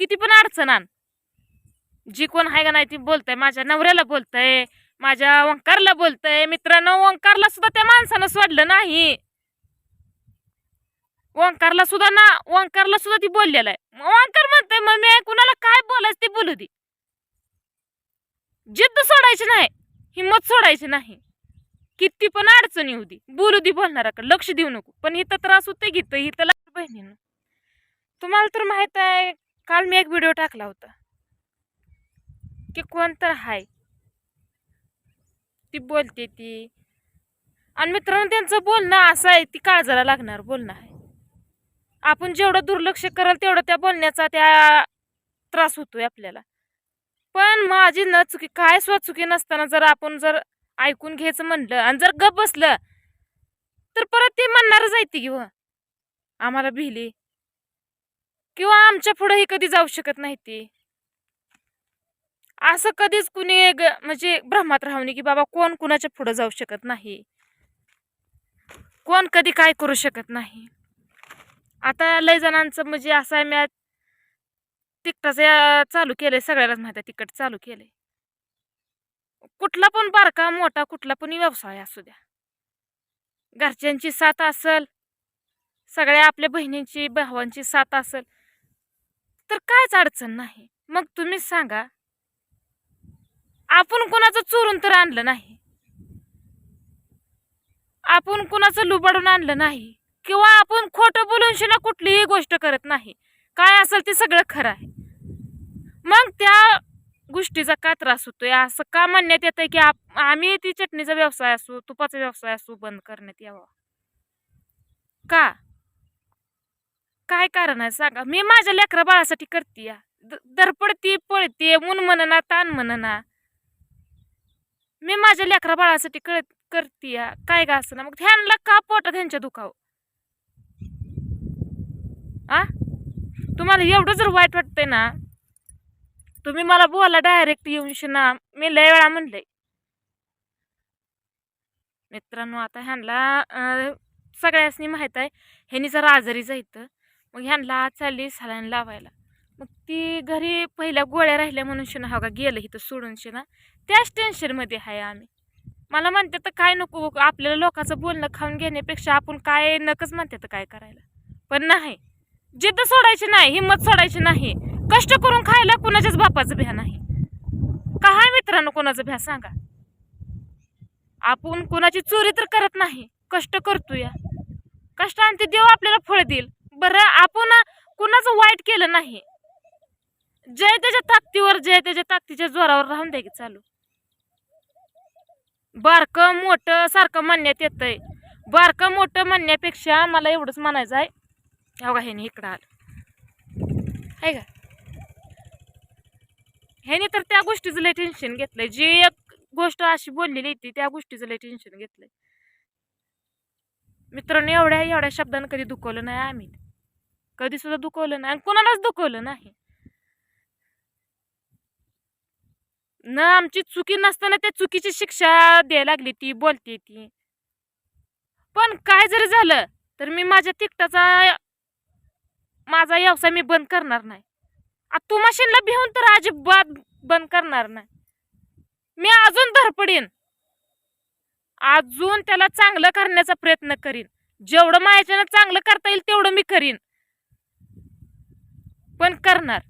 किती पण अडचण आण. जी कोण आहे का नाही ती बोलतंय माझ्या नवऱ्याला बोलतंय माझ्या ओंकारला बोलतंय मित्रांनो ओंकारला सुद्धा त्या माणसानं सोडलं नाही. ओंकारला सुद्धा ना ओंकारला सुद्धा ती बोललेलं आहे. ओंकार म्हणतंय मग मी कुणाला काय बोलायचं ते बोलू दे. जिद्द सोडायची नाही हिंमत सोडायची नाही. किती पण अडचण येऊ दे. बोलू दे बोलणाराकडे लक्ष देऊ नको. पण इथं त्रास होते घेतं इथं? लागतं बहिणीनं. तुम्हाला तर माहीत आहे काल मी एक व्हिडिओ टाकला होता. की कोण तर हाय. ती बोलते ती. आणि मित्रांनो त्यांचं बोलणं असं आहे ती काळजाला लागणार बोलणं आहे. आपण जेवढं दुर्लक्ष कराल तेवढं त्या बोलण्याचा त्या त्रास होतोय आपल्याला. पण माझी न चुकी काय स्वचुकी नसताना जर आपण जर ऐकून घ्यायचं म्हणलं आणि जर गप बसलं तर परत ते म्हणणारच आहे ती घेऊ हो, आम्हाला भिली. किंवा आमच्या पुढेही कधी जाऊ शकत नाही ती? असं कधीच कुणी म्हणजे भ्रमात राहू की बाबा कोण कुणाच्या पुढे जाऊ शकत नाही. कोण कधी काय करू शकत नाही. आता लय जणांचं म्हणजे असं आहे मी तिकटाचं चालू केलंय सगळ्यालाच माहिती आहे तिकट चालू केलंय. कुठला पण बारका मोठा कुठला पण व्यवसाय असू द्या. घरच्यांची साथ असल सगळ्या आपल्या बहिणींची भावांची साथ असल तर कायच अडचण नाही. मग तुम्हीच सांगा आपण कुणाचं चोरून तर आणलं नाही? आपण कुणाचं लुबाडून आणलं नाही? किंवा आपण खोटं बोलून शिना कुठलीही गोष्ट करत नाही? काय असेल ते सगळं खरं आहे. मग त्या गोष्टीचा का त्रास होतोय? असं का म्हणण्यात आहे की आप आम्ही ती चटणीचा व्यवसाय असू तुपाचा व्यवसाय असो बंद करण्यात यावा? का? काय कारण आहे सांगा? मी माझ्या लेकरा बाळासाठी करते या. धडपडती पळते ऊन म्हणना ताण म्हणना. मी माझ्या लेकरा बाळासाठी कळत करते या. काय का असं ना? मग ह्यांना का पोटा त्यांच्या दुखाव? आ? तुम्हाला एवढं जर वाईट वाटतंय ना तुम्ही मला बोला डायरेक्ट येऊन शिना मी लय वेळा म्हणलंय. मित्रांनो आता ह्यांना अं, सगळ्यासनी माहीत आहे ह्यांनी जरा आजारी जायचं. मग ह्यांना आज चालली सलाईन लावायला. मग ती घरी पहिल्या गोळ्या राहिल्या म्हणून शिना हा का गेलं इथं सोडून शिना त्याच टेन्शनमध्ये आहे आम्ही. मला म्हणते तर काय नको आपल्याला लोकांचं बोलणं खाऊन घेण्यापेक्षा आपण काय नकच म्हणते तर काय करायला? पण नाही. जिद्द सोडायची नाही हिंमत सोडायची नाही. कष्ट करून खायला कुणाच्याच बापाचं भ्या नाही. का हाय मित्रांनो कोणाचं भ्या सांगा? आपण कोणाची चोरी तर करत नाही. कष्ट करतो या कष्टांती देव आपल्याला फळ देईल. बरं आपण कुणाचं वाईट केलं नाही. जय त्याच्या ताकदीवर जय त्याच्या ताकदीच्या जोरावर राहून द्या की चालू. बारकं मोठं सारखं म्हणण्यात येतंय. बारकं मोठं म्हणण्यापेक्षा मला एवढंच म्हणायचं आहे. हो ह्याने इकडं आलं. आहे का? ह्याने तर त्या गोष्टीचं लय टेन्शन घेतलंय. जी एक गोष्ट अशी बोललेली ती त्या गोष्टीचं लय टेन्शन घेतलंय. मित्रांनो एवढ्या एवढ्या शब्दानं कधी दुखवलं नाही आम्ही. कधी सुद्धा दुखवलं नाही आणि कोणालाच दुखवलं नाही. ना आमची चुकी नसताना त्या चुकीची शिक्षा द्यायला लागली ती बोलते ती. पण काय जरी झालं तर मी माझ्या तिकटाचा माझा व्यवसाय मी बंद करणार नाही. आता तू मशीनला भिवून तर अजिबात बंद करणार नाही. मी अजून धरपडीन अजून त्याला चांगलं करण्याचा प्रयत्न करीन. जेवढं माझ्याच्यानं चांगलं करता येईल तेवढं मी करीन. पण करणार.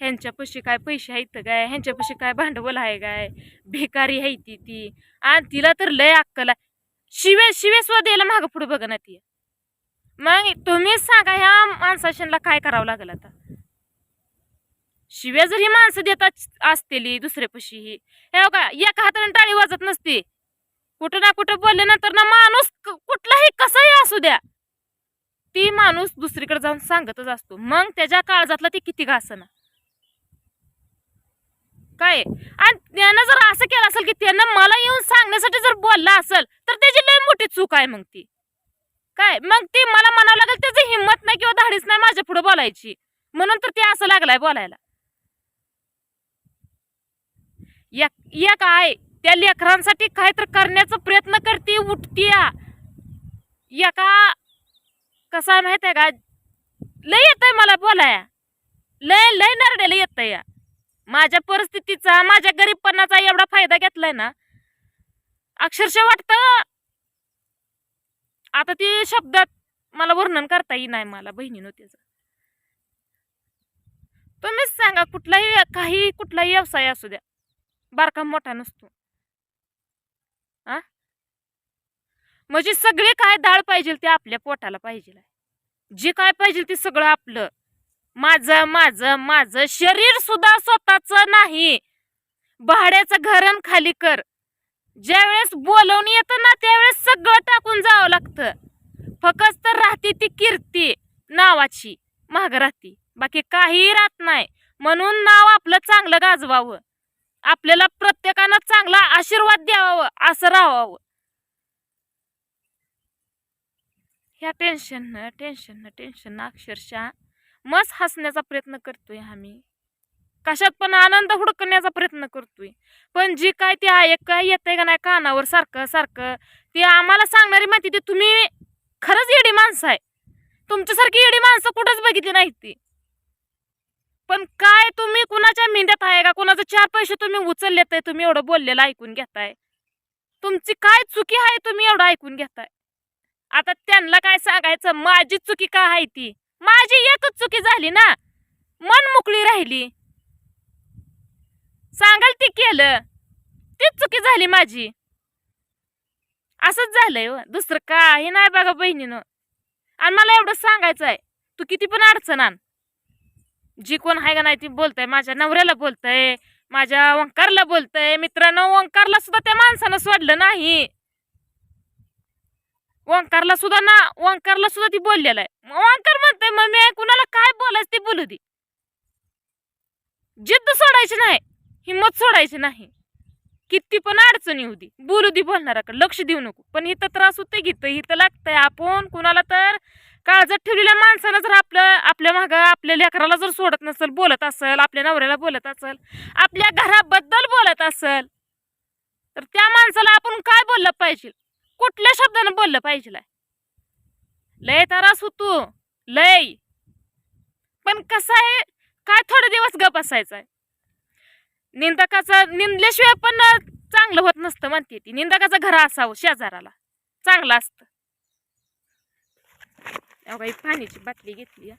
ह्यांच्यापाशी काय पैसे आहेत काय? ह्यांच्यापाशी काय भांडवल आहे काय? भिकारी आहे ती ती. आणि तिला तर लय अक्कल आहे. शिवे शिव्या सुद्धा द्यायला मागं पुढे बघ ना ती. मग तुम्हीच सांगा ह्या माणसाशांना काय करावं लागेल आता? शिव्या जर ही माणसं देत असतेली दुसऱ्यापाशी ही. हे का एका हाताने टाळी वाजत नसते. कुठं ना कुठं बोलल्यानंतर ना माणूस कुठलाही कसाही असू द्या. ती माणूस दुसरीकडे जाऊन सांगतच असतो. मग त्याच्या काळजातला ती किती घासना. काय? आणि त्यानं जर असं केलं असेल की त्यानं मला येऊन सांगण्यासाठी जर बोलला असेल तर त्याची लय मोठी चूक आहे मग ती. काय? मग ती मला म्हणावं लागेल त्याची हिंमत नाही किंवा धाडीच नाही माझ्या पुढे बोलायची. म्हणून तर ते असं लागलाय बोलायला. या काय? त्या लेकरांसाठी काय तर करण्याचा प्रयत्न करते उठती एका कसं आहे माहिती आहे का? लय येतंय मला बोलाया. लय लय नरड्याला येतंय या. माझ्या परिस्थितीचा माझ्या गरीबपणाचा एवढा फायदा घेतलाय ना अक्षरशः वाटतं आता ती शब्दात मला वर्णन करता येई नाही मला बहिणीनं त्याचं. तुम्हीच सांगा कुठलाही काही कुठलाही व्यवसाय असू द्या बारकाम मोठा नसतो आ म्हणजे सगळे काय डाळ पाहिजे ते आपल्या पोटाला पाहिजे जे काय पाहिजे ते सगळं आपलं. माझं माझं माझं शरीर सुद्धा स्वतःच नाही. भाड्याचं घरण खाली कर. ज्यावेळेस बोलवून येतं ना त्यावेळेस सगळं टाकून जावं लागतं. फक्त तर राहते ती कीर्ती नावाची महाग राहती. बाकी काही राहत नाही. म्हणून नाव आपलं चांगलं गाजवावं. आपल्याला प्रत्येकानं चांगला आशीर्वाद द्यावावं असं राहावं. ह्या टेन्शननं टेन्शननं टेन्शननं अक्षरशः मस्त हसण्याचा प्रयत्न करतोय आम्ही. कशात पण आनंद हुडकण्याचा प्रयत्न करतोय. पण जी काय ते आहे काय येतंय का नाही कानावर सारखं सारखं ते आम्हाला सांगणारी माहिती ती तुम्ही खरंच येडी माणसं आहे. तुमच्यासारखी येडी माणसं कुठंच बघितली नाही ती. पण काय तुम्ही कुणाच्या मेंद्यात आहे का? कुणाचं चार पैसे तुम्ही उचललेत आहे तुम्ही एवढं बोललेलं ऐकून घेताय. तुमची काय चुकी आहे तुम्ही एवढं ऐकून घेताय. आता त्यांना काय सांगायचं? माझी चुकी का आहे ती? माझी एकच चुकी झाली ना? मन मोकळी राहिली. सांगाल ती केलं. तीच चुकी झाली माझी. असंच झालंय हो. दुसरं काही नाही बघा बहिणीनं. आणि मला एवढं सांगायचं आहे. तू किती पण अडचण आण. जी कोण आहे का नाही ती बोलतय. माझ्या नवऱ्याला बोलतंय. माझ्या ओंकारला बोलतय. मित्रांनो ओंकारला सुद्धा त्या माणसानं सोडलं नाही. ओंकारला सुद्धा ना ओंकारला सुद्धा ती बोललेलं आहे. ओंकार म्हणते मग मी कुणाला काय बोलायचं ते बोलू दे. जिद्द सोडायची नाही हिंमत सोडायची नाही. किती पण अडचणी होती बोलू दे बोलणाराकडे लक्ष देऊ नको. पण इथं त्रास होते घेतं इथं लागतंय. आपण कुणाला तर काळजात ठेवलेल्या माणसानं जर आपलं आपल्या मागं आपल्या लेकराला जर सोडत नसेल बोलत असेल आपल्या नवऱ्याला बोलत असेल आपल्या घराबद्दल बोलत असेल तर त्या माणसाला आपण काय बोललं पाहिजे? कुठल्या शब्दानं बोललं पाहिजे लय त्रास होतो. लय. पण कसं आहे? काय थोडे दिवस गप असायचं आहे निंदकाचं निंदल्याशिवाय पण चांगलं होत नसतं म्हणते ती. निंदकाचं घर असावं शेजाराला. चांगलं असतं. अगं पाण्याची बाटली घेतली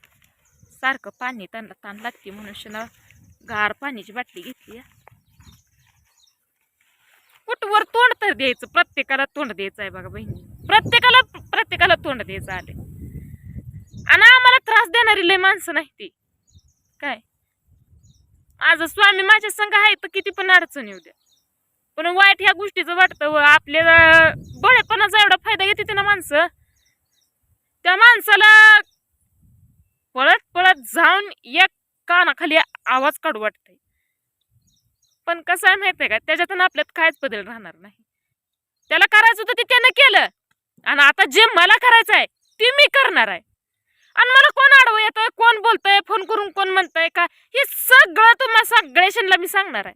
सारखं पाणी त्यांना ताण लागते मनुष्यानं गार पाण्याची बाटली घेतली आहे. कुठवर तोंड तर द्यायचं? प्रत्येकाला तोंड द्यायचं आहे बघा बहिणी. प्रत्येकाला प्रत्येकाला तोंड द्यायचं आले. आणि आम्हाला त्रास देणारी लय माणसं नाही ती. काय? आज स्वामी माझ्या संघ आहे तर किती पण अडचण येऊ द्या. पण वाईट ह्या गोष्टीचं वाटतं व आपल्याला बळेपणाचा एवढा फायदा घेते ना माणसं. त्या माणसाला पळत पळत जाऊन एक कानाखाली आवाज काढू वाटतंय. पण कसं आहे माहितीये का? त्याच्यातून आपल्यात काहीच बदल राहणार नाही. त्याला करायचं होतं ते त्यानं केलं. आणि आता जे मला करायचं आहे ते मी करणार आहे. आणि मला कोण आडवं येतोय कोण बोलतंय फोन करून कोण म्हणतंय का? हे सगळं तुम्हाला सगळ्याशनला मी सांगणार आहे.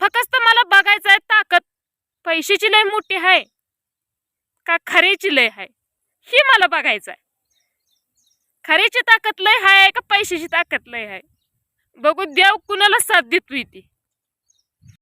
फक्त मला बघायचं आहे ताकद पैशाची लय मोठी आहे का खरेची लय आहे? ही मला बघायचं आहे. खरेची ताकद लय आहे का पैशाची ताकद लय आहे बघू देव कुणाला साथ देतो ती.